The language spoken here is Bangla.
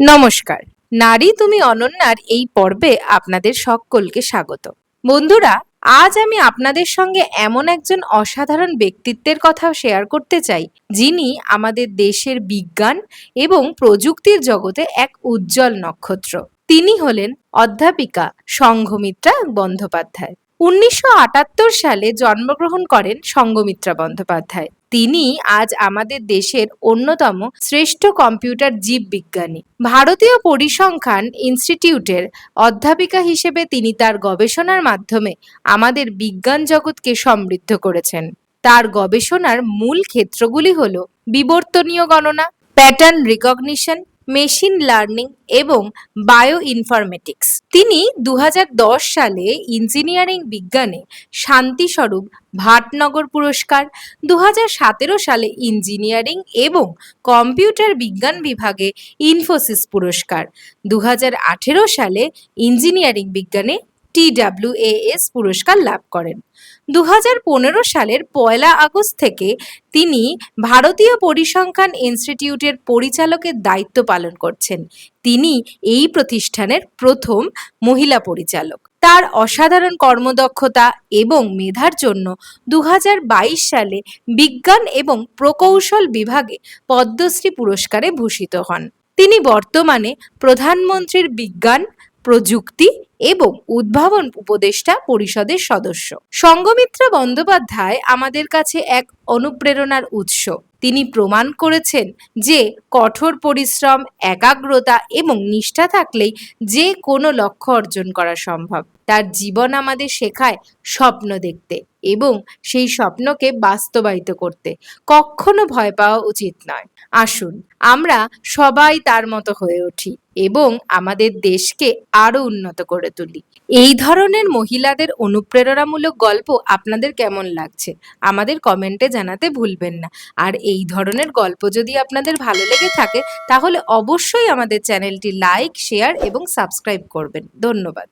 নমস্কার। নারী তুমি অনন্যার এই পর্বে আপনাদের সকলকে স্বাগত। বন্ধুরা, আজ আমি আপনাদের সঙ্গে এমন একজন অসাধারণ ব্যক্তিত্বের কথা শেয়ার করতে চাই, যিনি আমাদের দেশের বিজ্ঞান এবং প্রযুক্তির জগতে এক উজ্জ্বল নক্ষত্র। তিনি হলেন অধ্যাপিকা সংঘমিত্রা বন্দ্যোপাধ্যায়। উনিশশো আটাত্তর সালে জন্মগ্রহণ করেন সঙ্গমিত্রা বন্দ্যোপাধ্যায়। তিনি আজ আমাদের দেশের অন্যতম শ্রেষ্ঠ কম্পিউটার জীববিজ্ঞানী। ভারতীয় পরিসংখ্যান ইনস্টিটিউটের অধ্যাপিকা হিসেবে তিনি তার গবেষণার মাধ্যমে আমাদের বিজ্ঞান জগৎকে সমৃদ্ধ করেছেন। তার গবেষণার মূল ক্ষেত্রগুলি হল বিবর্তনীয় গণনা প্যাটার্ন রিকগনিশন মেশিন লার্নিং এবং বায়ো ইনফরমেটিক্স তিনি দু হাজার দশ সালে ইঞ্জিনিয়ারিং বিজ্ঞানে শান্তিস্বরূপ ভাটনগর পুরস্কার দু হাজার সতেরো সালে ইঞ্জিনিয়ারিং এবং কম্পিউটার বিজ্ঞান বিভাগে ইনফোসিস পুরস্কার দু হাজার আঠেরো সালে ইঞ্জিনিয়ারিং বিজ্ঞানে টিডাব্লিউএএস পুরস্কার লাভ করেন। দু হাজার পনেরো সালের পয়লা আগস্ট থেকে তিনি ভারতীয় পরিসংখ্যান ইনস্টিটিউটের পরিচালকের দায়িত্ব পালন করছেন। তিনি এই প্রতিষ্ঠানের প্রথম মহিলা পরিচালক। তার অসাধারণ কর্মদক্ষতা এবং মেধার জন্য দু হাজার বাইশ সালে বিজ্ঞান এবং প্রকৌশল বিভাগে পদ্মশ্রী পুরস্কারে ভূষিত হন। তিনি বর্তমানে প্রধানমন্ত্রীর বিজ্ঞান, প্রযুক্তি এবং উদ্ভাবন উপদেষ্টা পরিষদের সদস্য। সঙ্গমিত্রা বন্দ্যোপাধ্যায় আমাদের কাছে এক অনুপ্রেরণার উৎস। তিনি প্রমাণ করেছেন যে কঠোর পরিশ্রম, একাগ্রতা এবং নিষ্ঠা থাকলেই যে কোনো লক্ষ্য অর্জন করা সম্ভব। তার জীবন আমাদের শেখায় স্বপ্ন দেখতে। এবং সেই স্বপ্নকে বাস্তবায়িত করতে। কখনো ভয় পাওয়া উচিত নয়। আসুন, আমরা সবাই তার মতো হয়ে উঠি এবং আমাদের দেশকে আরও উন্নত করে তুলি। এই ধরনের মহিলাদের অনুপ্রেরণামূলক গল্প আপনাদের কেমন লাগছে? আমাদের কমেন্টে জানাতে ভুলবেন না। আর এই ধরনের গল্প যদি আপনাদের ভালো লেগে থাকে, তাহলে অবশ্যই আমাদের চ্যানেলটি লাইক, শেয়ার এবং সাবস্ক্রাইব করবেন। ধন্যবাদ।